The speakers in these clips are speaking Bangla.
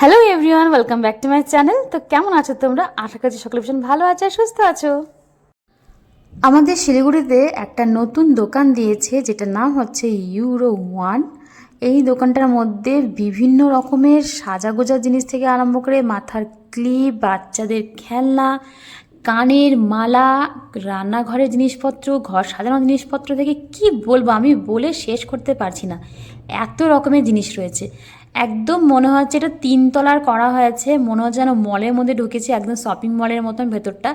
Hello everyone welcome back to my channel তো কেমন আছো তোমরা? আশা করছি সকলে ভীষণ ভালো আছো সুস্থ আছো। আমাদের শিলিগুড়িতে একটা নতুন দোকান দিয়েছে, যেটার নাম হচ্ছে ইউরো ওয়ান এই দোকানটার মধ্যে বিভিন্ন রকমের সাজাগোজা জিনিস থেকে আরম্ভ করে মাথার ক্লিপ বাচ্চাদের খেলনা, কানের মালা, রান্নাঘরের জিনিসপত্র, ঘর সাজানোর জিনিসপত্র থেকে কি বলব আমি বলে শেষ করতে পারছি না। এত রকমের জিনিস রয়েছে। একদম মনে হচ্ছে এটা তিনতলার করা হয়েছে। মনে হচ্ছে যেন মলের মধ্যে ঢুকেছি, একদম শপিং মলের মতন ভেতরটা।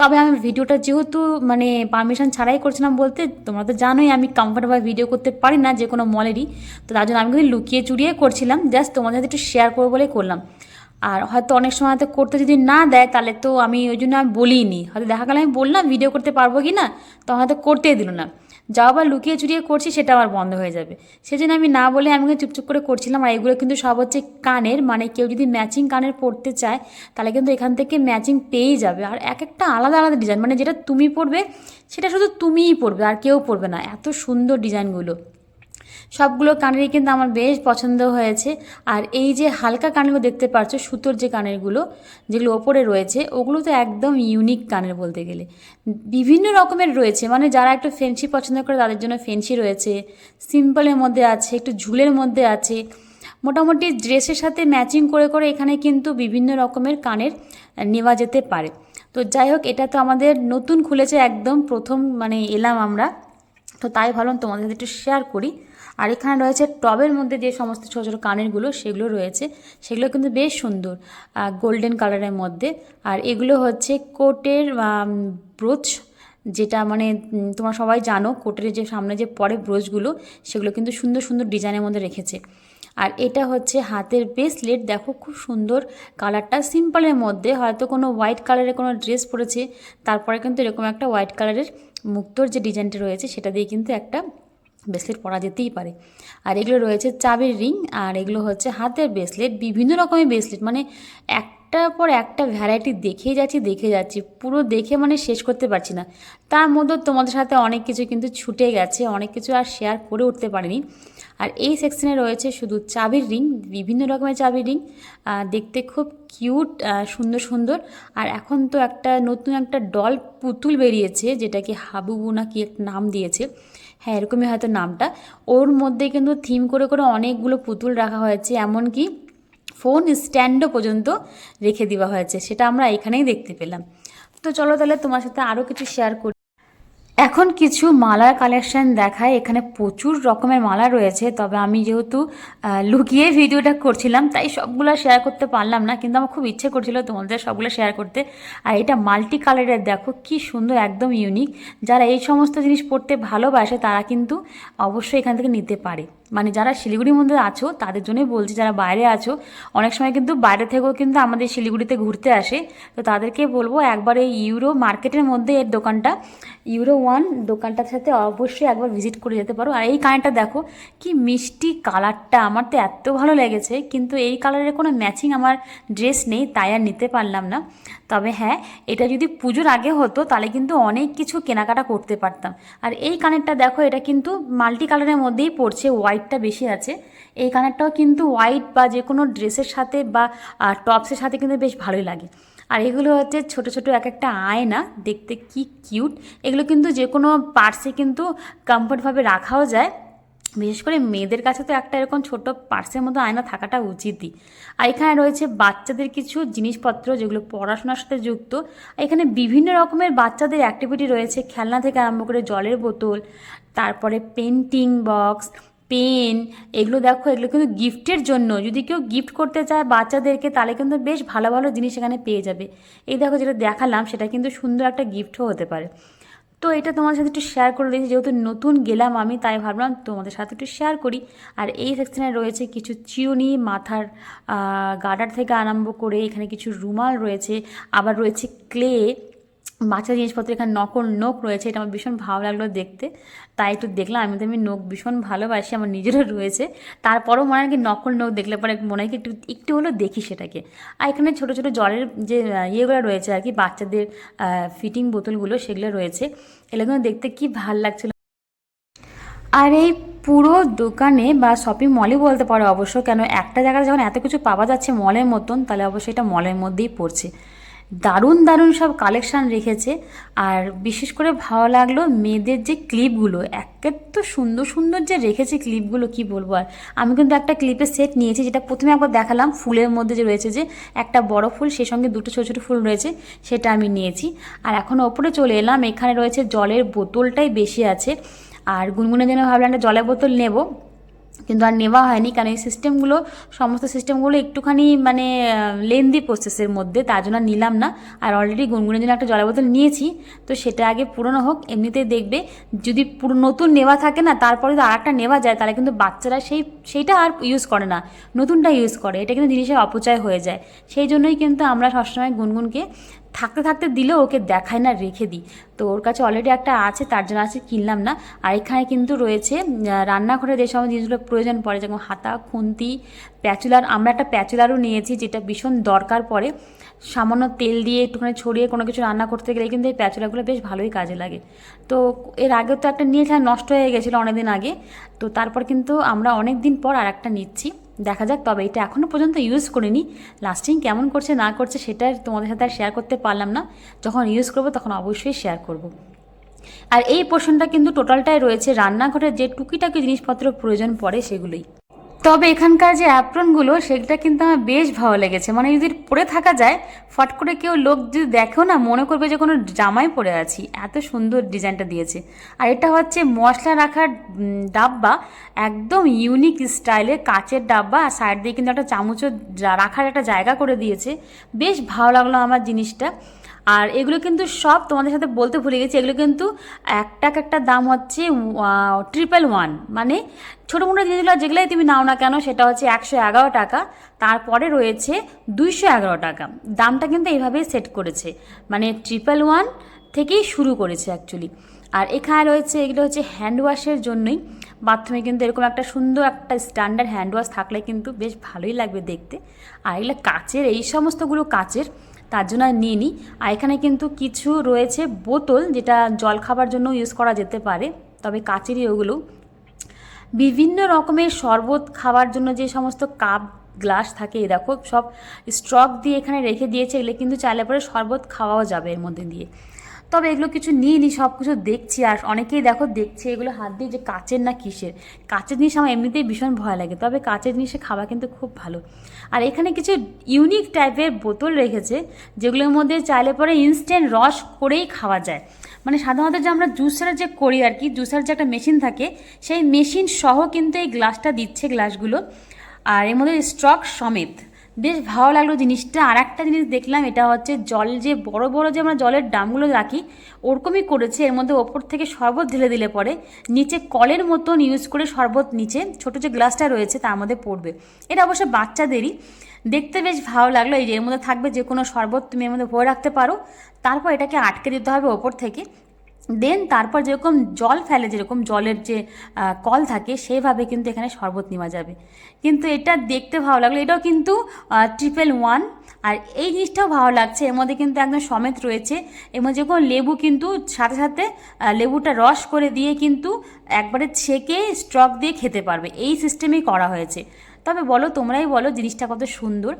তবে আমি ভিডিওটা যেহেতু মানে পারমিশন ছাড়াই করছিলাম বলতে, তোমরা তো জানোই আমি কমফর্টেবল ভিডিও করতে পারি না যে কোনো মলেরই। তো তার জন্য আমি কিন্তু লুকিয়ে চুরিয়ে করছিলাম। জাস্ট তোমাদের সাথে একটু শেয়ার করব বলেই করলাম। আর হয়তো অনেক সময় হয়তো করতে যদি না দেয়, তাহলে তো আমি ওই জন্য আমি বলিনি। হয়তো দেখা গেল আমি বললাম, ভিডিও করতে পারব কি না? তখন হয়তো করতেই দিল না। যা আবার লুকিয়ে চুরিয়ে করছি, সেটা আবার বন্ধ হয়ে যাবে। সেজন্য আমি না বলে আমি চুপচুপ করে করছিলাম, আর এগুলো কিন্তু সব হচ্ছে কানের মানে কেউ যদি ম্যাচিং কানের পরতে চায়, তাহলে কিন্তু এখান থেকে ম্যাচিং পেয়েই যাবে। আর এক একটা আলাদা আলাদা ডিজাইন মানে যেটা তুমি পরবে সেটা শুধু তুমিই পরবে আর কেউ পরবে না। এত সুন্দর ডিজাইনগুলো সবগুলো কানেরই কিন্তু আমার বেশ পছন্দ হয়েছে। আর এই যে হালকা কানেরগুলো দেখতে পাচ্ছ সুতোর যে কানেরগুলো, যেগুলো ওপরে রয়েছে, ওগুলো তো একদম ইউনিক কানের বলতে গেলে। বিভিন্ন রকমের রয়েছে মানে যারা একটু ফেন্সি পছন্দ করে তাদের জন্য ফেন্সি রয়েছে। সিম্পলের মধ্যে আছে, একটু ঝুলের মধ্যে আছে। মোটামুটি ড্রেসের সাথে ম্যাচিং করে করে এখানে কিন্তু বিভিন্ন রকমের কানের নেওয়া যেতে পারে। তো যাই হোক, এটা তো আমাদের নতুন খুলেছে, একদম প্রথম মানে এলাম আমরা। তো তাই ভাবলাম তোমাদের একটু শেয়ার করি। আর এখানে রয়েছে টবের মধ্যে যে সমস্ত ছোটো ছোটো কানেরগুলো, সেগুলো রয়েছে। সেগুলো কিন্তু বেশ সুন্দর গোল্ডেন কালারের মধ্যে। আর এগুলো হচ্ছে কোটের ব্রোচ, যেটা মানে তোমরা সবাই জানো, কোটের যে সামনে যে পরে ব্রোচগুলো, সেগুলো কিন্তু সুন্দর সুন্দর ডিজাইনের মধ্যে রেখেছে। আর এটা হচ্ছে হাতের ব্রেসলেট দেখো খুব সুন্দর কালারটা সিম্পলের মধ্যে হয়তো কোনো হোয়াইট কালারের কোনো ড্রেস পরেছে, তারপরে কিন্তু এরকম একটা হোয়াইট কালারের মুক্তোর যে ডিজাইনটা রয়েছে, সেটা দিয়ে কিন্তু একটা ব্রেসলেট পরা যেতেই পারে। আর এগুলো রয়েছে চাবির রিং আর এগুলো হচ্ছে হাতের ব্রেসলেট বিভিন্ন রকমের ব্রেসলেট মানে একটার পর একটা ভ্যারাইটি দেখেই যাচ্ছি, দেখে যাচ্ছি। পুরো দেখে মানে শেষ করতে পারছি না। তার মধ্যে তোমাদের সাথে অনেক কিছু কিন্তু ছুটে গেছে, অনেক কিছু আর শেয়ার করে উঠতে পারিনি। আর এই সেকশনে রয়েছে শুধু চাবির রিং বিভিন্ন রকমের চাবির রিং দেখতে খুব কিউট সুন্দর সুন্দর। আর এখন তো একটা নতুন একটা ডল পুতুল বেরিয়েছে, যেটাকে হাবুবু না কি একটা নাম দিয়েছে। হ্যাঁ এরকমই হয়তো নামটা। ওর মধ্যে কিন্তু থিম করে করে অনেকগুলো পুতুল রাখা হয়েছে, এমনকি ফোন স্ট্যান্ডও পর্যন্ত রেখে দেওয়া হয়েছে, সেটা আমরা এখানেই দেখতে পেলাম। তো চলো তাহলে তোমার সাথে আরও কিছু শেয়ার করি। এখন কিছু মালার কালেকশন দেখায়। এখানে প্রচুর রকমের মালা রয়েছে, তবে আমি যেহেতু লুকিয়ে ভিডিওটা করছিলাম, তাই সবগুলো শেয়ার করতে পারলাম না, কিন্তু আমার খুব ইচ্ছে করছিল তোমাদের সবগুলো শেয়ার করতে। আর এটা মাল্টি কালারের দেখো কি সুন্দর, একদম ইউনিক যারা এই সমস্ত জিনিস পড়তে ভালোবাসে, তারা কিন্তু অবশ্যই এখান থেকে নিতে পারে। মানে যারা শিলিগুড়ির মধ্যে আছো, তাদের জন্যই বলছি, যারা বাইরে আছো, অনেক সময় কিন্তু বাইরে থেকেও কিন্তু আমাদের শিলিগুড়িতে ঘুরতে আসে। তো তাদেরকে বলব একবার এই ইউরো মার্কেটের মধ্যে এর দোকানটা ইউরো ওয়ান দোকানটার সাথে অবশ্যই একবার ভিজিট করে যেতে পারো। আর এই কানেরটা দেখো, কি মিষ্টি কালারটা, আমার তো এত ভালো লেগেছে। কিন্তু এই কালারের কোনো ম্যাচিং আমার ড্রেস নেই, তাই আর নিতে পারলাম না। তবে হ্যাঁ এটা যদি পুজোর আগে হতো, তাহলে কিন্তু অনেক কিছু কেনাকাটা করতে পারতাম। আর এই কানেরটা দেখো, এটা কিন্তু মাল্টি কালারের মধ্যেই পড়ছে, হোয়াইটটা বেশি আছে। এই কানেরটাও কিন্তু হোয়াইট বা যে কোনো ড্রেসের সাথে বা টপসের সাথে কিন্তু বেশ ভালোই লাগে। আর এগুলো হচ্ছে ছোট ছোট এক একটা আয়না, দেখতে কি কিউট। এগুলো কিন্তু যে কোনো পার্সে কিন্তু কমফর্টভাবে রাখাও যায়। বিশেষ করে মেয়েদের কাছে তো একটা এরকম ছোট পার্সের মতো আয়না থাকাটা উচিতই। আর এখানে রয়েছে বাচ্চাদের কিছু জিনিসপত্র যেগুলো পড়াশোনার সাথে যুক্ত। এখানে বিভিন্ন রকমের বাচ্চাদের অ্যাক্টিভিটি রয়েছে। খেলনা থেকে আরম্ভ করে জলের বোতল, তারপরে পেন্টিং বক্স পেন এগুলো দেখো, এগুলো কিন্তু গিফটের জন্য। যদি কেউ গিফট করতে চায় বাচ্চাদেরকে, তাহলে কিন্তু বেশ ভালো ভালো জিনিস এখানে পেয়ে যাবে। এই দেখো যেটা দেখালাম, সেটা কিন্তু সুন্দর একটা গিফটও হতে পারে। তো এটা তোমার সাথে একটু শেয়ার করে দিয়েছি যেহেতু নতুন গেলাম আমি, তাই ভাবলাম তোমাদের সাথে একটু শেয়ার করি। আর এই সেকশনে রয়েছে কিছু চিরুনি, মাথার গার্ডার থেকে আরম্ভ করে এখানে কিছু রুমাল রয়েছে। আবার রয়েছে ক্লে বাচ্চা জিনিসপত্র এখানে নকল নোক রয়েছে, এটা আমার ভীষণ ভালো লাগল দেখতে। তাই একটু দেখলাম, আমি তো আমি নোক ভীষণ ভালোবাসি, আমার নিজেরও রয়েছে। তারপরও মনে হয় কি নকল নোক দেখলে পরে মনে হয় কি একটু একটু হলেও দেখি সেটাকে। আর এখানে ছোটো ছোটো জলের যে ইয়েগুলো রয়েছে আর কি, বাচ্চাদের ফিটিং বোতলগুলো, সেগুলো রয়েছে। এগুলো দেখতে কি ভালো লাগছিল। আর এই পুরো দোকানে বা শপিং মলই বলতে পারো অবশ্য, কেন একটা জায়গায় যখন এত কিছু পাওয়া যাচ্ছে মলের মতন, তাহলে অবশ্যই এটা মলের মধ্যেই পড়ছে। দারুণ দারুণ সব কালেকশান রেখেছে। আর বিশেষ করে ভালো লাগল মেয়েদের যে ক্লিপগুলো একে তো সুন্দর সুন্দর যে রেখেছে ক্লিপগুলো কি বলব আর? আমি কিন্তু একটা ক্লিপের সেট নিয়েছি, যেটা প্রথমে একবার দেখালাম, ফুলের মধ্যে যে রয়েছে যে একটা বড় ফুল সেই সঙ্গে দুটো ছোটো ছোটো ফুল রয়েছে, সেটা আমি নিয়েছি। আর এখন ওপরে চলে এলাম, এখানে রয়েছে জলের বোতলটাই বেশি আছে। আর গুনগুনের জন্য ভাবলাম একটা জলের বোতল নেব কিন্তু আর নেওয়া হয়নি, কারণ এই সিস্টেমগুলো সমস্ত সিস্টেমগুলো একটুখানি মানে লেন্দি প্রসেসের মধ্যে, তার জন্য নিলাম না। আর অলরেডি গুনগুনের জন্য একটা জলের বোতল নিয়েছি, তো সেটা আগে পুরনো হোক, এমনিতেই দেখবে, যদি পুরো নতুন নেওয়া থাকে না, তারপরে যদি আর একটা নেওয়া যায়, তাহলে কিন্তু বাচ্চারা সেই, সেইটা আর ইউজ করে না। নতুনটা ইউজ করে, এটা কিন্তু জিনিসের অপচয় হয়ে যায়। সেই জন্যই কিন্তু আমরা সবসময় গুনগুনকে থাকতে থাকতে দিলেও ওকে দেখায় না, রেখে দিই। তো ওর কাছে অলরেডি একটা আছে, তার জন্য আছে কিনলাম না। আর এখানে কিন্তু রয়েছে রান্নাঘরে যে সময় জিনিসগুলো প্রয়োজন পড়ে, যেমন হাতা, খুন্তি, প্যাচুলার, আমরা একটা প্যাচুলারও নিয়েছি যেটা ভীষণ দরকার পড়ে। সামান্য তেল দিয়ে একটুখানি ছড়িয়ে কোনো কিছু রান্না করতে গেলে কিন্তু এই প্যাচুলাগুলো বেশ ভালোই কাজে লাগে। তো এর আগেও তো একটা নিয়েছিলাম, নষ্ট হয়ে গেছিল অনেকদিন আগে। তো তারপর কিন্তু আমরা অনেক দিন পর আর একটা নিচ্ছি। দেখা যাক, তবে এটা এখনও পর্যন্ত ইউজ করিনি। লাস্টিং কেমন করছে, না করছে, সেটা তোমাদের সাথে আর শেয়ার করতে পারলাম না। যখন ইউজ করব, তখন অবশ্যই শেয়ার করব। আর এই পোর্শনটা কিন্তু টোটালটাই রয়েছে। রান্নাঘরের যে টুকিটাকি জিনিসপত্র প্রয়োজন পড়ে, সেগুলোই। তবে এখানকার যে অ্যাপ্রনগুলো সেটা কিন্তু আমার বেশ ভালো লেগেছে। মানে যদি পরে থাকা যায়, ফট করে কেউ লোক যদি দেখেও না, মনে করবে যে কোনো জামাই পরে আছি। এত সুন্দর ডিজাইনটা দিয়েছে। আর এটা হচ্ছে মশলা রাখার ডাব্বা। একদম ইউনিক স্টাইলে কাচের ডাব্বা। আর সাইড দিয়ে কিন্তু একটা চামচও রাখার একটা জায়গা করে দিয়েছে। বেশ ভালো লাগল আমার জিনিসটা। আর এগুলো কিন্তু সব তোমাদের সাথে বলতে ভুলে গেছি, এগুলো কিন্তু একটা একটা দাম হচ্ছে ট্রিপল ওয়ান মানে ছোটো মোটো জিনিসগুলো যেগুলোই তুমি নাও না কেন, সেটা হচ্ছে একশো এগারো টাকা। তারপরে রয়েছে দুইশো এগারো টাকা। দামটা কিন্তু এইভাবেই সেট করেছে। মানে ট্রিপল ওয়ান থেকেই শুরু করেছে অ্যাকচুয়ালি আর এখানে রয়েছে, এগুলো হচ্ছে হ্যান্ড ওয়াশের জন্যই। বাথরুমে কিন্তু এরকম একটা সুন্দর একটা স্ট্যান্ডার্ড হ্যান্ড ওয়াশ থাকলে কিন্তু বেশ ভালোই লাগবে দেখতে। আর এগুলো কাচের, এই সমস্তগুলো কাচের। তার জন্য আর নিয়ে নিই আর এখানে কিন্তু কিছু রয়েছে বোতল যেটা জল খাবার জন্য ইউজ করা যেতে পারে, তবে কাচেরই ওগুলো। বিভিন্ন রকমের শরবত খাওয়ার জন্য যে সমস্ত কাপ, গ্লাস থাকে এ দেখো, সব স্ট্রক দিয়ে এখানে রেখে দিয়েছে, এগুলো কিন্তু চাইলে পরে শরবত খাওয়াও যাবে এর মধ্যে দিয়ে। তবে এগুলো কিছু নিয়ে নি সব কিছু দেখছি। আর অনেকেই দেখো দেখছে এগুলো হাত দিয়ে যে কাচের না কিসের। কাচের জিনিস আমার এমনিতেই ভীষণ ভয় লাগে, তবে কাচের জিনিসে খাওয়া কিন্তু খুব ভালো। আর এখানে কিছু ইউনিক টাইপের বোতল রেখেছে, যেগুলোর মধ্যে চাইলে পরে ইনস্ট্যান্ট রস করেই খাওয়া যায়। মানে সাধারণত যে আমরা জুসার যে করি আর কি জুসার যে একটা মেশিন থাকে, সেই মেশিন সহ কিন্তু এই গ্লাসটা দিচ্ছে গ্লাসগুলো আর এর মধ্যে স্ট্রক সমেত। বেশ ভালো লাগল জিনিসটা। আর একটা জিনিস দেখলাম, এটা হচ্ছে জল যে বড় বড় যে আমরা জলের ড্রামগুলো রাখি, ওরকমই করেছে। এর মধ্যে ওপর থেকে শরবত ঢেলে দিলে পরে নিচে কলের মতন ইউজ করে শরবত নিচে, ছোট যে গ্লাসটা রয়েছে তার মধ্যে পড়বে। এটা অবশ্য বাচ্চাদেরই। দেখতে বেশ ভালো লাগল। এই যে এর মধ্যে থাকবে যে কোনো শরবত তুমি এর মধ্যে ভরে রাখতে পারো। তারপর এটাকে আটকে দিতে হবে ওপর থেকে। দেন তারপর যেরকম জল ফেলে, যেরকম জলের যে কল থাকে, সেইভাবে কিন্তু এখানে শরবত নেওয়া যাবে। কিন্তু এটা দেখতে ভালো লাগল। এটাও কিন্তু ট্রিপল ওয়ান আর এই জিনিসটাও ভালো লাগছে। এর মধ্যে কিন্তু একদম সমেত রয়েছে। এর মধ্যে যেরকম লেবু কিন্তু সাথে সাথে লেবুটা রস করে দিয়ে কিন্তু একবারে ছেঁকে স্ট্রক দিয়ে খেতে পারবে। এই সিস্টেমেই করা হয়েছে। তবে বলো, তোমরাই বলো জিনিসটা কত সুন্দর।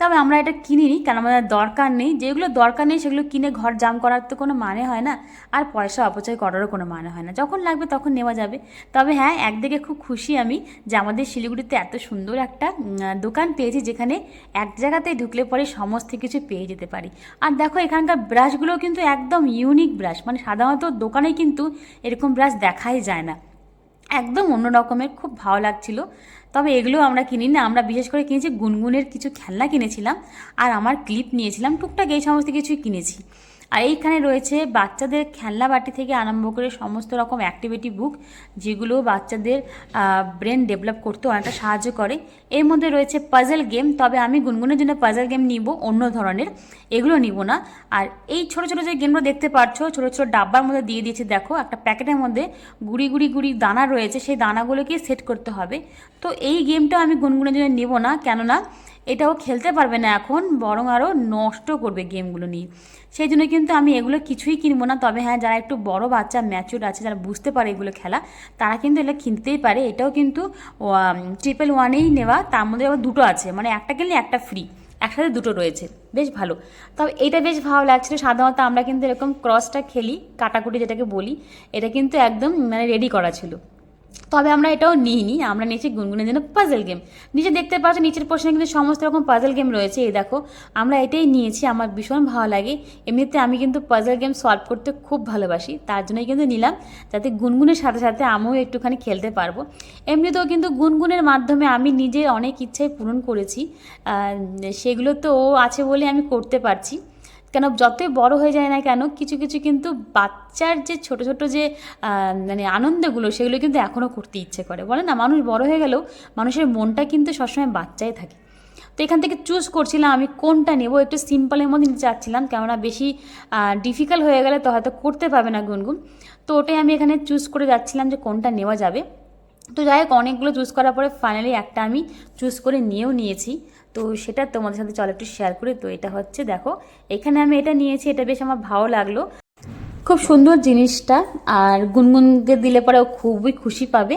তবে আমরা এটা কিনিনি, কারণ আমাদের দরকার নেই। যেগুলো দরকার নেই, সেগুলো কিনে ঘর জাম করার তো কোনো মানে হয় না। আর পয়সা অপচয় করারও কোনো মানে হয় না। যখন লাগবে তখন নেওয়া যাবে। তবে হ্যাঁ একদিকে খুব খুশি আমি যে আমাদের শিলিগুড়িতে এত সুন্দর একটা দোকান পেয়েছি যেখানে এক জায়গাতে ঢুকলে পরে সমস্ত কিছু পেয়ে যেতে পারি। আর দেখো, এখানকার ব্রাশগুলো কিন্তু একদম ইউনিক ব্রাশ। মানে সাধারণত দোকানে কিন্তু এরকম ব্রাশ দেখাই যায় না। একদম অন্য রকমের, খুব ভালো লাগছিল। তবে এগুলো আমরা কিনি না, আমরা বিশেষ করে কিনেছি গুনগুনের কিছু খেলনা কিনেছিলাম, আর আমার ক্লিপ নিয়েছিলাম, টুকটাক এই সমস্ত কিছুই কিনেছি। আর এইখানে রয়েছে বাচ্চাদের খেলনা বাটি থেকে আরম্ভ করে সমস্ত রকম অ্যাক্টিভিটি বুক যেগুলো বাচ্চাদের ব্রেন ডেভেলপ করতে অনেকটা সাহায্য করে। এর মধ্যে রয়েছে পাজল গেম তবে আমি গুনগুনের জন্য পাজল গেম নিব, অন্য ধরনের। এগুলো নিব না। আর এই ছোট ছোট যে গেমগুলো দেখতে পাচ্ছ ছোট ছোট ডাব্বার মধ্যে দিয়ে দিয়েছে, দেখো, একটা প্যাকেটের মধ্যে গুড়ি গুড়ি গুড়ি দানা রয়েছে, সেই দানাগুলোকে সেট করতে হবে। তো এই গেমটা আমি গুনগুনের জন্য নেব না, কেননা এটাও খেলতে পারবে না এখন, বরং আরও নষ্ট করবে গেমগুলো নিয়ে। সেই জন্য কিন্তু আমি এগুলো কিছুই কিনবো না। তবে হ্যাঁ যারা একটু বড় বাচ্চা ম্যাচুর আছে, যারা বুঝতে পারে এগুলো খেলা, তারা কিন্তু এটা কিনতেই পারে। এটাও কিন্তু ট্রিপল ওয়ানেই নেওয়া, তার মধ্যে আবার দুটো আছে। মানে একটা কিনলে একটা ফ্রি একসাথে দুটো রয়েছে। বেশ ভালো। তবে এটা বেশ ভালো লাগছিল। সাধারণত আমরা কিন্তু এরকম ক্রসটা খেলি, কাটাকুটি যেটাকে বলি, এটা কিন্তু একদম মানে রেডি করা ছিল। তবে আমরা এটাও নিইনি, আমরা নিয়েছি গুনগুনের জন্য পাজেল গেম নিচে দেখতে পাচ্ছ, নিচের পোর্শনে কিন্তু সমস্ত রকম পাজেল গেম রয়েছে, এই দেখো। আমরা এটাই নিয়েছি, আমার ভীষণ ভালো লাগে। এমনিতে আমি কিন্তু পাজল গেম সলভ করতে খুব ভালোবাসি, তার জন্যই কিন্তু নিলাম, যাতে গুনগুনের সাথে সাথে আমিও একটুখানি খেলতে পারব। এমনিতেও কিন্তু গুনগুনের মাধ্যমে আমি নিজে অনেক ইচ্ছাই পূরণ করেছি সেগুলো তো ও আছে বলে আমি করতে পারছি। কেন যতই বড় হয়ে যায় না কেন কিছু কিছু কিন্তু বাচ্চার যে ছোট ছোট যে মানে আনন্দগুলো সেগুলো কিন্তু এখনও করতে ইচ্ছে করে। বলে না, মানুষ বড় হয়ে গেলেও মানুষের মনটা কিন্তু সবসময় বাচ্চাই থাকে। তো এখান থেকে চুজ করছিলাম আমি কোনটা নেব, একটু সিম্পলের মধ্যে নিতে চাচ্ছিলাম, কেননা বেশি ডিফিকাল্ট হয়ে গেলে তো হয়তো করতে পারবে না গুনগুন। তো ওটাই আমি এখানে চুজ করে যাচ্ছিলাম যে কোনটা নেওয়া যাবে। তো যাই হোক, অনেকগুলো চুজ করার পরে ফাইনালি একটা আমি চুজ করে নিয়েও নিয়েছি। তো সেটা তোমাদের সাথে চল একটু শেয়ার করি। তো এটা হচ্ছে, দেখো, এখানে আমি এটা নিয়েছি, এটা বেশ আমার ভালো লাগল। খুব সুন্দর জিনিসটা, আর গুনগুনকে দিলে পরে খুবই খুশি পাবে।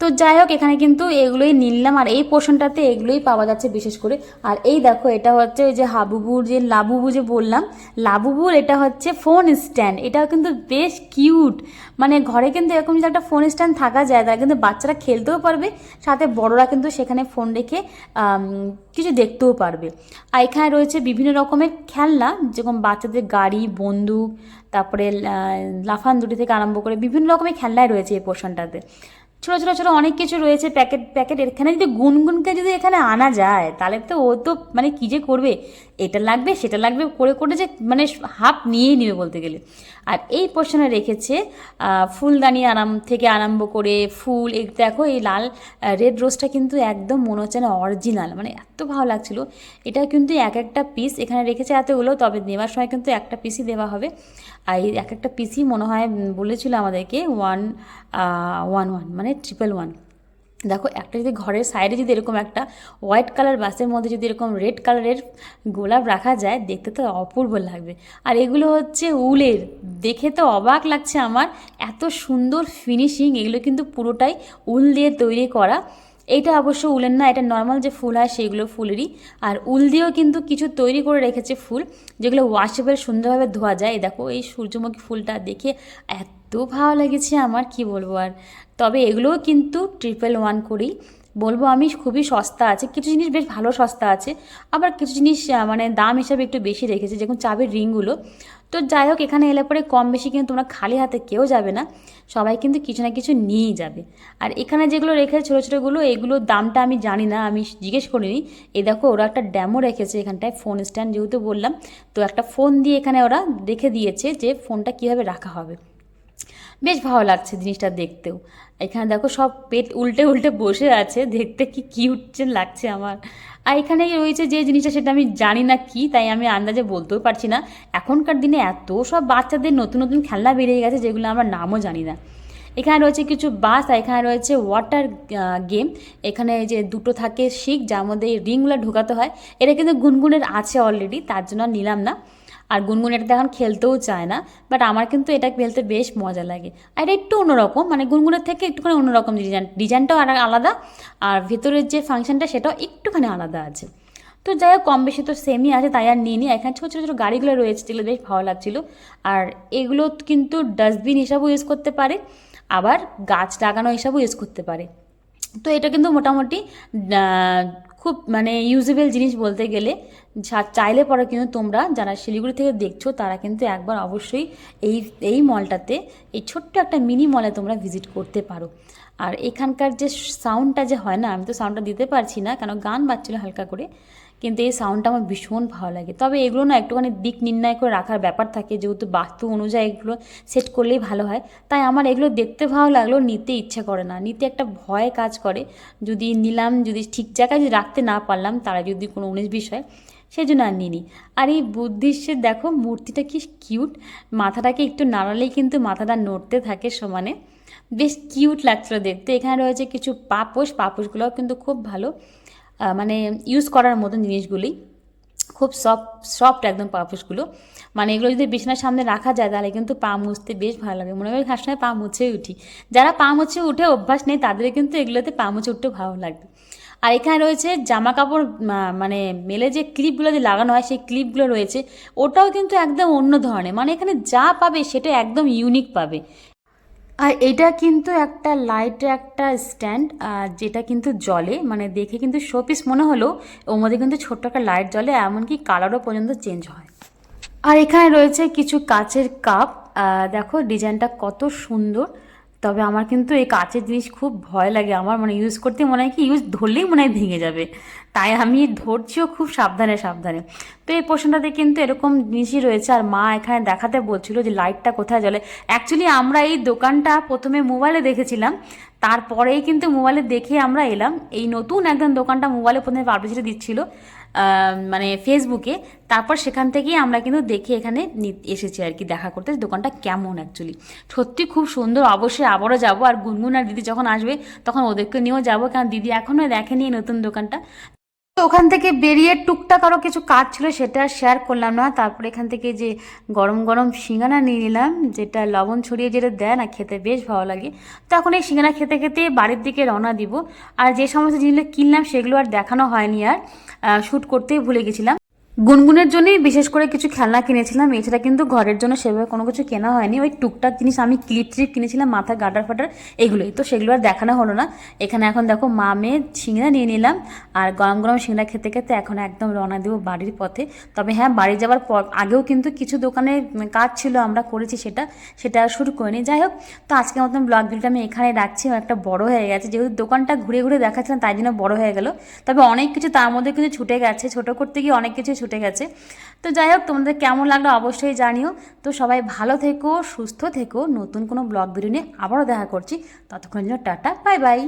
তো যাই হোক, এখানে কিন্তু এগুলোই নিলাম, আর এই পোর্শনটাতে এগুলোই পাওয়া যাচ্ছে বিশেষ করে। আর এই দেখো, এটা হচ্ছে ওই যে হাবুবুর যে লাবুবু যে বললাম, লাবুবুর এটা হচ্ছে ফোন স্ট্যান্ড। এটাও কিন্তু বেশ কিউট। মানে ঘরে কিন্তু এরকম যে একটা ফোন স্ট্যান্ড থাকা যায়, তাহলে কিন্তু বাচ্চারা খেলতেও পারবে, সাথে বড়রা কিন্তু সেখানে ফোন রেখে কিছু দেখতেও পারবে। আর এখানে রয়েছে বিভিন্ন রকমের খেলনা, যেরকম বাচ্চাদের গাড়ি, বন্দুক, তারপরে লাফান দুটি থেকে আরম্ভ করে বিভিন্ন রকমের খেলনাই রয়েছে এই পোর্শনটাতে। ছোটো, ছোট ছোট অনেক কিছু রয়েছে প্যাকেট প্যাকেট এখানে যদি গুনগুনকে যদি এখানে আনা যায়, তাহলে তো ও তো মানে কী যে করবে? এটা লাগবে, সেটা লাগবে, করে করে যে মানে হাফ নিয়েই নেবে বলতে গেলে। আর এই পোর্শনে রেখেছে ফুলদানি আরাম থেকে আরম্ভ করে ফুল, এই দেখো এই লাল রেড রোজটা কিন্তু একদম মনে হচ্ছে না অরিজিনাল মানে এত ভালো লাগছিল। এটা কিন্তু এক একটা পিস এখানে রেখেছে এতগুলো, তবে নেওয়ার সময় কিন্তু একটা পিসই দেওয়া হবে। আর এই এক একটা পিসই মনে হয় বলেছিল আমাদেরকে ওয়ান ওয়ান ওয়ান মানে ট্রিপল ওয়ান দেখো, একটা যদি ঘরের সাইডে যদি এরকম একটা হোয়াইট কালার বাসের মধ্যে যদি এরকম রেড কালারের গোলাপ রাখা যায়, দেখতে তো অপূর্ব লাগবে। আর এগুলো হচ্ছে উলের। দেখে তো অবাক লাগছে আমার। এত সুন্দর ফিনিশিং এগুলো কিন্তু পুরোটাই উল দিয়ে তৈরি করা। এইটা অবশ্য উলের না, এটা নর্মাল যে ফুল হয় সেগুলো ফুলেরই। আর উল দিয়েও কিন্তু কিছু তৈরি করে রেখেছে ফুল, যেগুলো ওয়াশেবল সুন্দরভাবে ধোয়া যায়। দেখো, এই সূর্যমুখী ফুলটা দেখে এত ভালো লেগেছে আমার, কি বলব আর। তবে এগুলোও কিন্তু ট্রিপল ওয়ান করেই বলব আমি খুবই সস্তা আছে, কিছু জিনিস বেশ ভালো সস্তা আছে, আবার কিছু জিনিস মানে দাম হিসাবে একটু বেশি রেখেছে, যেমন চাবির রিংগুলো। তো যাই হোক, এখানে এলে পরে কম বেশি কিন্তু তোমরা খালি হাতে কেউ যাবে না, সবাই কিন্তু কিছু না কিছু নিয়েই যাবে। আর এখানে যেগুলো রেখেছে ছোটো ছোটোগুলো, এগুলোর দামটা আমি জানি না, আমি জিজ্ঞেস করিনি। এ দেখো, ওরা একটা ড্যামো রেখেছে এখানটায় ফোন স্ট্যান্ড যেহেতু বললাম, তো একটা ফোন দিয়ে এখানে ওরা রেখে দিয়েছে যে ফোনটা কীভাবে রাখা হবে। বেশ ভালো লাগছে জিনিসটা দেখতেও। এখানে দেখো সব পেট উল্টে উল্টে বসে আছে, দেখতে কি কিউট যে লাগছে আমার। আর এখানে রয়েছে যে জিনিসটা সেটা আমি জানি না কি, তাই আমি আন্দাজে বলতেও পারছি না। এখনকার দিনে এত সব বাচ্চাদের নতুন নতুন খেলনা বেরিয়ে গেছে যেগুলো আমরা নামও জানি না। এখানে রয়েছে কিছু বাস, আর এখানে রয়েছে ওয়াটার গেম এখানে যে দুটো থাকে শিক যার মধ্যে রিংগুলো ঢোকাতে হয়। এটা কিন্তু গুনগুনের আছে অলরেডি তার জন্য নিলাম না। আর গুনগুন এটাতে এখন খেলতেও চায় না বাট আমার কিন্তু এটা খেলতে বেশ মজা লাগে। আর এটা একটু অন্যরকম মানে গুনগুনের থেকে একটুখানি অন্যরকম ডিজাইন, ডিজাইনটাও আর আলাদা, আর ভেতরের যে ফাংশনটা সেটাও একটুখানি আলাদা আছে। তো যাই হোক, কম বেশি তো সেমই আছে, তাই আর নিয়ে নিই। এখানে ছোটো ছোটো ছোটো গাড়িগুলো রয়েছে, যেগুলো বেশ ভালো লাগছিল। আর এগুলো কিন্তু ডাস্টবিন হিসাবেও ইউজ করতে পারে, আবার গাছ লাগানো হিসাবেও ইউজ করতে পারে। তো এটা কিন্তু মোটামুটি খুব মানে ইউজেবল জিনিস বলতে গেলে চাইলে পরে কিন্তু তোমরা যারা শিলিগুড়ি থেকে দেখছ, তারা কিন্তু একবার অবশ্যই এই এই মলটাতে এই ছোট্ট একটা মিনি মলে তোমরা ভিজিট করতে পারো। আর এখানকার যে সাউন্ডটা যে হয় না, আমি তো সাউন্ডটা দিতে পারছি না, কেন গান বাজছিল হালকা করে। কিন্তু এই সাউন্ডটা আমার ভীষণ ভালো লাগে। তবে এগুলো না একটুখানি দিক নির্ণয় করে রাখার ব্যাপার থাকে, যেহেতু বাস্তু অনুযায়ী এগুলো সেট করলেই ভালো হয়। তাই আমার এগুলো দেখতে ভালো লাগলেও নিতে ইচ্ছা করে না। নিতে একটা ভয় কাজ করে। যদি নিলাম, যদি ঠিক জায়গায় যদি রাখতে না পারলাম, তারা যদি কোনো উনিশ বিশ হয় সেই জন্য আর নিনি আর এই বুদ্ধিষ্টের দেখো, মূর্তিটা কি কিউট মাথাটাকে একটু নাড়ালেই কিন্তু মাথাটা নড়তে থাকে সমানে। বেশ কিউট লাগছিল দেখতে। এখানে রয়েছে কিছু পাপোশ। পাপোশগুলোও কিন্তু খুব ভালো। মানে ইউজ করার মতন জিনিসগুলি, খুব সফট সফট একদম পারফেসগুলো মানে এগুলো যদি বিছানার সামনে রাখা যায়, তাহলে কিন্তু পা মুছতে বেশ ভালো লাগে। মনে হয় সবসময় পা মুছেই উঠি। যারা পা মুছে উঠে অভ্যাস নেই তাদের কিন্তু এগুলোতে পা মুছে উঠতে ভালো লাগবে আর এখানে রয়েছে জামা কাপড় মানে মেলে যে ক্লিপগুলো যে লাগানো হয়, সেই ক্লিপগুলো রয়েছে, ওটাও কিন্তু একদম অন্য ধরনের। মানে এখানে যা পাবে, সেটা একদম ইউনিক পাবে। আর এটা কিন্তু একটা লাইট একটা স্ট্যান্ড যেটা কিন্তু জলে মানে দেখে কিন্তু শোপিস মনে হলো, ওর মধ্যে কিন্তু ছোট্ট একটা লাইট জলে এমনকি কালারও পর্যন্ত চেঞ্জ হয়। আর এখানে রয়েছে কিছু কাচের কাপ দেখো ডিজাইনটা কত সুন্দর। তবে আমার কিন্তু এই কাচের জিনিস খুব ভয় লাগে। আমার মানে ইউজ করতে মনে হয় কি ইউজ ধরলেই মনে হয় ভেঙে যাবে। তাই আমি ধরছিও খুব সাবধানে সাবধানে। তো এই পোর্শনটাতে কিন্তু এরকম জিনিসই রয়েছে। আর মা এখানে দেখাতে বলছিল যে লাইটটা কোথায় জ্বলে। অ্যাকচুয়ালি আমরা এই দোকানটা প্রথমে মোবাইলে দেখেছিলাম। তারপরেই কিন্তু মোবাইলে দেখে আমরা এলাম। এই নতুন একদম দোকানটা মোবাইলে প্রথমে পাবলিসিটি দিচ্ছিল। মানে ফেসবুকে তারপর সেখান থেকেই আমরা কিন্তু দেখে এখানে এসেছি আর কি দেখা করতে দোকানটা কেমন অ্যাকচুয়ালি সত্যি খুব সুন্দর, অবশ্যই আবারও যাব। আর গুনগুন আর দিদি যখন আসবে, তখন ওদেরকে নিয়েও যাব। কারণ দিদি এখনও দেখেনি এই নতুন দোকানটা। তো ওখান থেকে বেরিয়ে টুকটাক আরও কিছু কাজ ছিল, সেটা শেয়ার করলাম না। তারপরে এখান থেকে যে গরম গরম সিঙ্গানা নিয়ে নিলাম, যেটা লবণ ছড়িয়ে যেটা দেয় না, খেতে বেশ ভালো লাগে। তো এখন এই সিঙ্গানা খেতে খেতে বাড়ির দিকে রওনা দিব। আর যে সমস্ত জিনিসগুলো কিনলাম, সেগুলো আর দেখানো হয়নি আর শ্যুট করতেই ভুলে গেছিলাম। গুনগুনের জন্যই বিশেষ করে কিছু খেলনা কিনেছিলাম। এছাড়া কিন্তু ঘরের জন্য সেভাবে কোনো কিছু কেনা হয়নি। ওই টুকটাক জিনিস আমি ক্লিপ ট্রিপ কিনেছিলাম, মাথা গাটার ফাটার এগুলোই তো সেগুলো আর দেখানো হলো না। এখানে এখন দেখো মা মেয়ে সিংড়া নিয়ে নিলাম। আর গরম গরম সিংড়া খেতে খেতে এখন একদম রওনা দেবো বাড়ির পথে। তবে হ্যাঁ বাড়ি যাওয়ার পর আগেও কিন্তু কিছু দোকানে কাজ ছিল, আমরা করেছি সেটা। সেটা শুরু করিনি। যাই হোক, তো আজকের মতন ব্লগ ভিডিওটা আমি এখানে রাখছি। একটা বড় হয়ে গেছে। যেহেতু দোকানটা ঘুরে ঘুরে দেখাচ্ছিলাম, তাই জন্য বড় হয়ে গেল। তবে অনেক কিছু তার মধ্যে কিন্তু ছুটে গেছে। ছোট করতে গিয়ে অনেক কিছু ছুটে গেছে। তো যাই হোক, তোমাদের কেমন লাগল অবশ্যই জানিও। তো সবাই ভালো থেকো, সুস্থ থেকো। নতুন কোনো ব্লগ ভিডিও নিয়ে আবারও দেখা করছি। ততক্ষণ জন্য টাটা, বাই বাই।